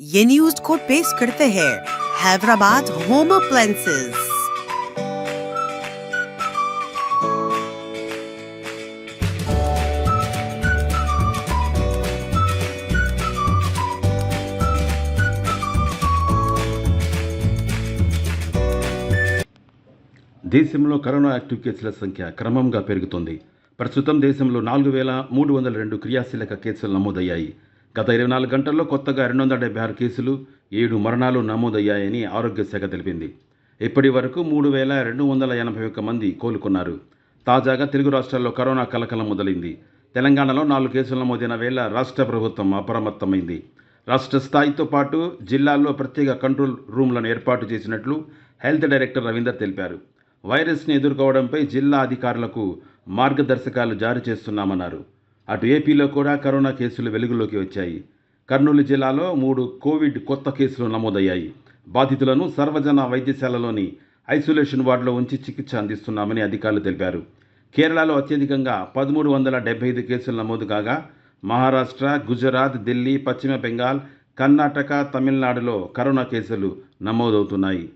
ये न्यूज को पेश करते हैं हैदराबाद होम अप्लायंसेज దేశంలో కరోనా యాక్టివ్ కేసుల సంఖ్య క్రమంగా పెరుగుతోంది ప్రస్తుతం దేశంలో నాలుగు వేల మూడు వందల రెండు క్రియాశీలక కేసులు నమోదయ్యాయి గత ఇరవై నాలుగు గంటల్లో కొత్తగా రెండు వందల డెబ్బై ఆరు కేసులు ఏడు మరణాలు నమోదయ్యాయని ఆరోగ్య శాఖ తెలిపింది. ఇప్పటి వరకు మూడు వేల రెండు వందల ఎనభై ఒక్క మంది కోలుకున్నారు. తాజాగా తెలుగు రాష్ట్రాల్లో కరోనా కలకలం మొదలైంది. తెలంగాణలో నాలుగు కేసులు నమోదైన వేళ రాష్ట్ర ప్రభుత్వం అప్రమత్తమైంది. రాష్ట్ర స్థాయితో పాటు జిల్లాల్లో ప్రత్యేక కంట్రోల్ రూమ్లను ఏర్పాటు చేసినట్లు హెల్త్ డైరెక్టర్ రవీందర్ తెలిపారు. వైరస్ని ఎదుర్కోవడంపై జిల్లా అధికారులకు మార్గదర్శకాలు జారీ చేస్తున్నామన్నారు. అటు ఏపీలో కూడా కరోనా కేసులు వెలుగులోకి వచ్చాయి. కర్నూలు జిల్లాలో మూడు కోవిడ్ కొత్త కేసులు నమోదయ్యాయి. బాధితులను సర్వజన వైద్యశాలలోని ఐసోలేషన్ వార్డులో ఉంచి చికిత్స అందిస్తున్నామని అధికారులు తెలిపారు. కేరళలో అత్యధికంగా పదమూడు వందల డెబ్బై ఐదు కేసులు నమోదు కాగా మహారాష్ట్ర గుజరాత్ ఢిల్లీ పశ్చిమ బెంగాల్ కర్ణాటక తమిళనాడులో కరోనా కేసులు నమోదవుతున్నాయి.